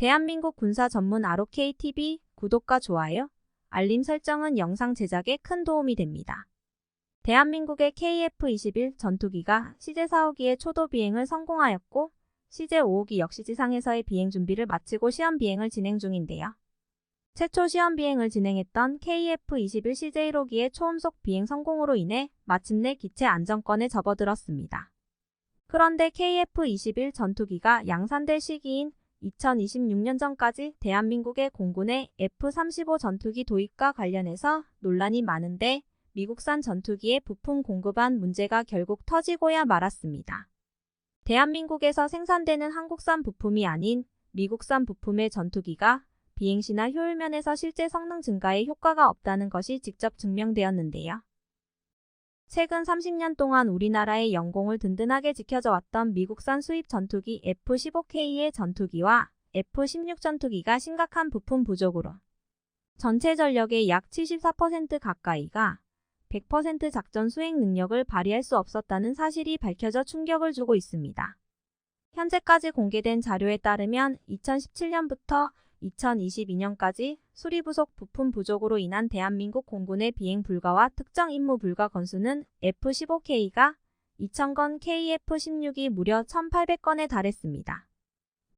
대한민국 군사 전문 ROKTV 구독과 좋아요, 알림 설정은 영상 제작에 큰 도움이 됩니다. 대한민국의 KF-21 전투기가 시제 4호기의 초도 비행을 성공하였고 시제 5호기 역시 지상에서의 비행 준비를 마치고 시험 비행을 진행 중인데요. 최초 시험 비행을 진행했던 KF-21 시제 1호기의 초음속 비행 성공으로 인해 마침내 기체 안정권에 접어들었습니다. 그런데 KF-21 전투기가 양산될 시기인 2026년 전까지 대한민국의 공군의 F-35 전투기 도입과 관련해서 논란이 많은데 미국산 전투기의 부품 공급안 문제가 결국 터지고야 말았습니다. 대한민국에서 생산되는 한국산 부품이 아닌 미국산 부품의 전투기가 비행시나 효율 면에서 실제 성능 증가에 효과가 없다는 것이 직접 증명되었는데요. 최근 30년 동안 우리나라의 영공을 든든하게 지켜져 왔던 미국산 수입 전투기 F-15K의 전투기와 F-16 전투기가 심각한 부품 부족으로 전체 전력의 약 74% 가까이가 100% 작전 수행 능력을 발휘할 수 없었다는 사실이 밝혀져 충격을 주고 있습니다. 현재까지 공개된 자료에 따르면 2017년부터 2022년까지 수리 부속 부품 부족으로 인한 대한민국 공군의 비행 불가와 특정 임무 불가 건수는 F-15K가 2,000건, KF-16이 무려 1,800건에 달했습니다.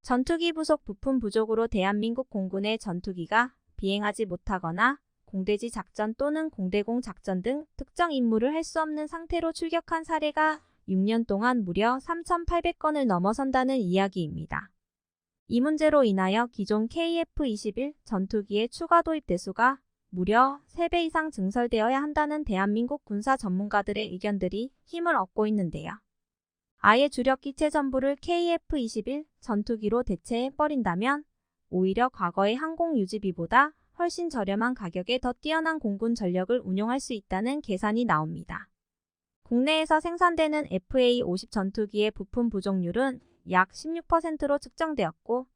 전투기 부속 부품 부족으로 대한민국 공군의 전투기가 비행하지 못하거나 공대지 작전 또는 공대공 작전 등 특정 임무를 할 수 없는 상태로 출격한 사례가 6년 동안 무려 3,800건을 넘어선다는 이야기입니다. 이 문제로 인하여 기존 KF-21 전투기의 추가 도입 대수가 무려 3배 이상 증설되어야 한다는 대한민국 군사 전문가들의 의견들이 힘을 얻고 있는데요. 아예 주력 기체 전부를 KF-21 전투기로 대체해버린다면 오히려 과거의 항공 유지비보다 훨씬 저렴한 가격에 더 뛰어난 공군 전력을 운용할 수 있다는 계산이 나옵니다. 국내에서 생산되는 FA-50 전투기의 부품 부족률은 약 16%로 측정되었고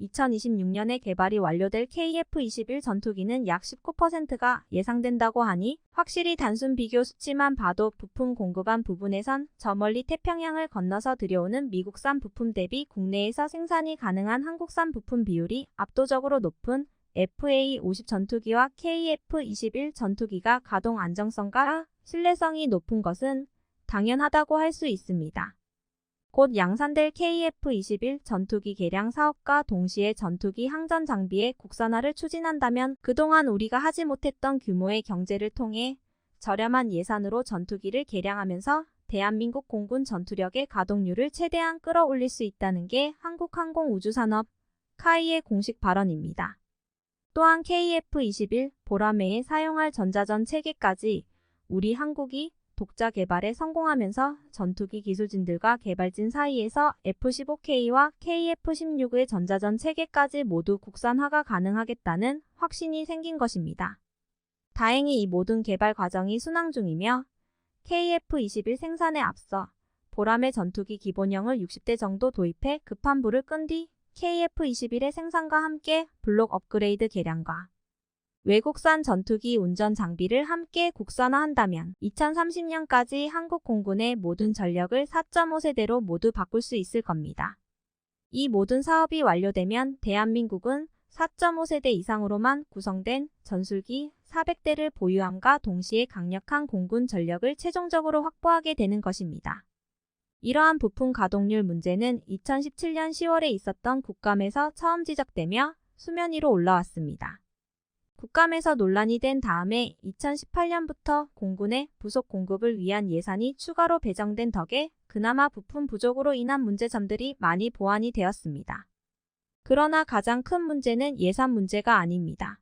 2026년에 개발이 완료될 KF-21 전투기는 약 19%가 예상된다고 하니 확실히 단순 비교 수치만 봐도 부품 공급한 부분에선 저 멀리 태평양을 건너서 들여오는 미국산 부품 대비 국내에서 생산이 가능한 한국산 부품 비율이 압도적으로 높은 FA-50 전투기와 KF-21 전투기가 가동 안정성과 신뢰성이 높은 것은 당연하다고 할 수 있습니다. 곧 양산될 KF-21 전투기 개량 사업과 동시에 전투기 항전 장비의 국산화를 추진한다면 그동안 우리가 하지 못했던 규모의 경제를 통해 저렴한 예산으로 전투기를 개량하면서 대한민국 공군 전투력의 가동률을 최대한 끌어올릴 수 있다는 게 한국항공우주산업 카이의 공식 발언입니다. 또한 KF-21 보라매에 사용할 전자전 체계까지 우리 한국이 독자 개발에 성공하면서 전투기 기술진들과 개발진 사이에서 F-15K와 KF-16의 전자전 체계까지 모두 국산화가 가능하겠다는 확신이 생긴 것입니다. 다행히 이 모든 개발 과정이 순항 중이며 KF-21 생산에 앞서 보람의 전투기 기본형을 60대 정도 도입해 급한 불을 끈 뒤 KF-21의 생산과 함께 블록 업그레이드 개량과 외국산 전투기 운전 장비를 함께 국산화한다면 2030년까지 한국 공군의 모든 전력을 4.5세대로 모두 바꿀 수 있을 겁니다. 이 모든 사업이 완료되면 대한민국은 4.5세대 이상으로만 구성된 전술기 400대를 보유함과 동시에 강력한 공군 전력을 최종적으로 확보하게 되는 것입니다. 이러한 부품 가동률 문제는 2017년 10월에 있었던 국감에서 처음 지적되며 수면 위로 올라왔습니다. 국감에서 논란이 된 다음에 2018년부터 공군의 부속 공급을 위한 예산이 추가로 배정된 덕에 그나마 부품 부족으로 인한 문제점들이 많이 보완이 되었습니다. 그러나 가장 큰 문제는 예산 문제가 아닙니다.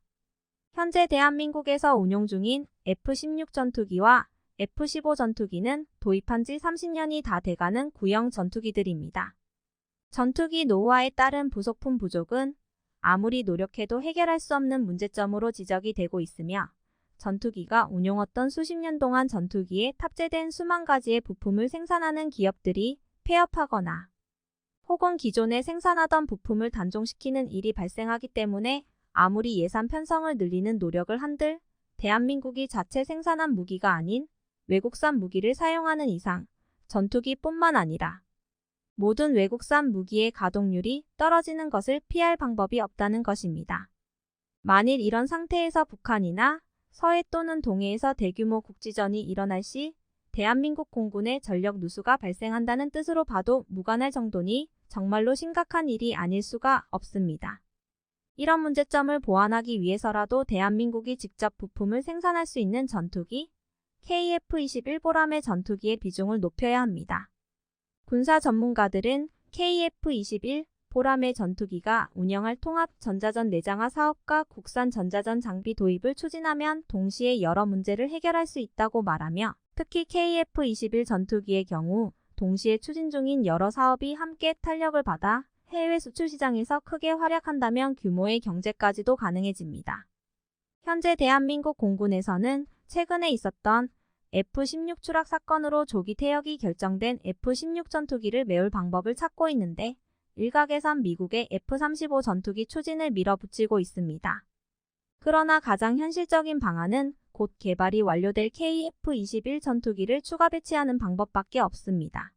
현재 대한민국에서 운용 중인 F-16 전투기와 F-15 전투기는 도입한 지 30년이 다 돼가는 구형 전투기들입니다. 전투기 노후화에 따른 부속품 부족은 아무리 노력해도 해결할 수 없는 문제점으로 지적이 되고 있으며 전투기가 운용했던 수십 년 동안 전투기에 탑재된 수만 가지의 부품을 생산하는 기업들이 폐업하거나 혹은 기존에 생산하던 부품을 단종시키는 일이 발생하기 때문에 아무리 예산 편성을 늘리는 노력을 한들 대한민국이 자체 생산한 무기가 아닌 외국산 무기를 사용하는 이상 전투기뿐만 아니라 모든 외국산 무기의 가동률이 떨어지는 것을 피할 방법이 없다는 것입니다. 만일 이런 상태에서 북한이나 서해 또는 동해에서 대규모 국지전이 일어날 시 대한민국 공군의 전력 누수가 발생한다는 뜻으로 봐도 무관할 정도니 정말로 심각한 일이 아닐 수가 없습니다. 이런 문제점을 보완하기 위해서라도 대한민국이 직접 부품을 생산할 수 있는 전투기 KF-21 보람의 전투기의 비중을 높여야 합니다. 군사 전문가들은 KF-21 보람의 전투기가 운영할 통합 전자전 내장화 사업과 국산 전자전 장비 도입을 추진하면 동시에 여러 문제를 해결할 수 있다고 말하며 특히 KF-21 전투기의 경우 동시에 추진 중인 여러 사업이 함께 탄력을 받아 해외 수출 시장에서 크게 활약한다면 규모의 경제까지도 가능해집니다. 현재 대한민국 공군에서는 최근에 있었던 F-16 추락 사건으로 조기 퇴역이 결정된 F-16 전투기를 메울 방법을 찾고 있는데 일각에선 미국의 F-35 전투기 추진을 밀어붙이고 있습니다. 그러나 가장 현실적인 방안은 곧 개발이 완료될 KF-21 전투기를 추가 배치하는 방법밖에 없습니다.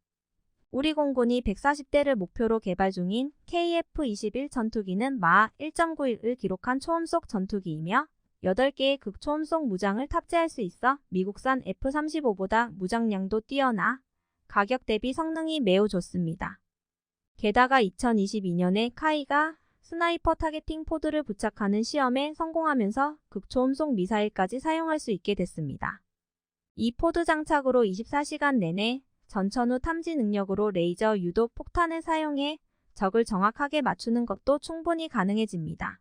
우리 공군이 140대를 목표로 개발 중인 KF-21 전투기는 마 1.91을 기록한 초음속 전투기이며 8개의 극초음속 무장을 탑재할 수 있어 미국산 F-35보다 무장량도 뛰어나 가격 대비 성능이 매우 좋습니다. 게다가 2022년에 카이가 스나이퍼 타겟팅 포드를 부착하는 시험에 성공하면서 극초음속 미사일까지 사용할 수 있게 됐습니다. 이 포드 장착으로 24시간 내내 전천 후 탐지 능력으로 레이저 유도 폭탄을 사용해 적을 정확하게 맞추는 것도 충분히 가능해집니다.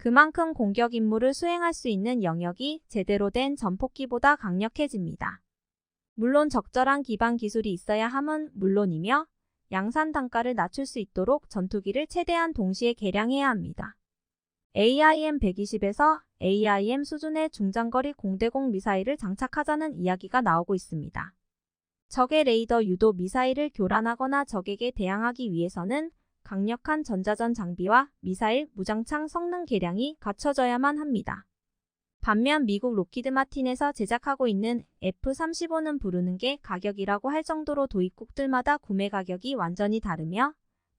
그만큼 공격 임무를 수행할 수 있는 영역이 제대로 된 전폭기보다 강력해집니다. 물론 적절한 기반 기술이 있어야 함은 물론이며 양산 단가를 낮출 수 있도록 전투기를 최대한 동시에 개량해야 합니다. AIM-120에서 AIM 수준의 중장거리 공대공 미사일을 장착하자는 이야기가 나오고 있습니다. 적의 레이더 유도 미사일을 교란하거나 적에게 대항하기 위해서는 강력한 전자전 장비와 미사일 무장창 성능 개량이 갖춰져야만 합니다. 반면 미국 로키드 마틴에서 제작하고 있는 F-35는 부르는 게 가격이라고 할 정도로 도입국들마다 구매 가격이 완전히 다르며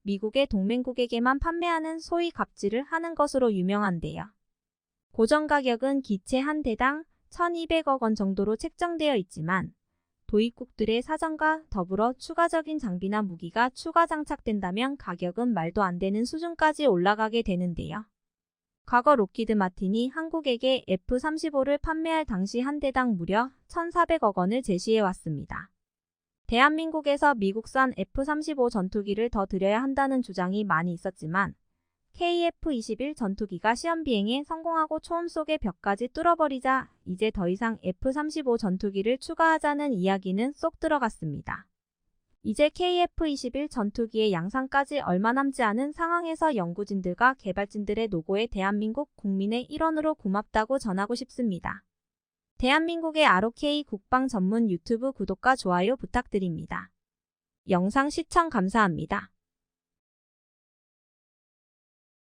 미국의 동맹국에게만 판매하는 소위 갑질을 하는 것으로 유명한데요. 고정 가격은 기체 한 대당 1200억 원 정도로 책정되어 있지만 도입국들의 사정과 더불어 추가적인 장비나 무기가 추가 장착된다면 가격은 말도 안 되는 수준까지 올라가게 되는데요. 과거 로키드 마틴이 한국에게 F-35를 판매할 당시 한 대당 무려 1,400억 원을 제시해 왔습니다. 대한민국에서 미국산 F-35 전투기를 더 들여야 한다는 주장이 많이 있었지만 KF-21 전투기가 시험 비행에 성공하고 초음 속의 벽까지 뚫어버리자 이제 더 이상 F-35 전투기를 추가하자는 이야기는 쏙 들어갔습니다. 이제 KF-21 전투기의 양산까지 얼마 남지 않은 상황에서 연구진들과 개발진들의 노고에 대한민국 국민의 일원으로 고맙다고 전하고 싶습니다. 대한민국의 ROK 국방 전문 유튜브 구독과 좋아요 부탁드립니다. 영상 시청 감사합니다.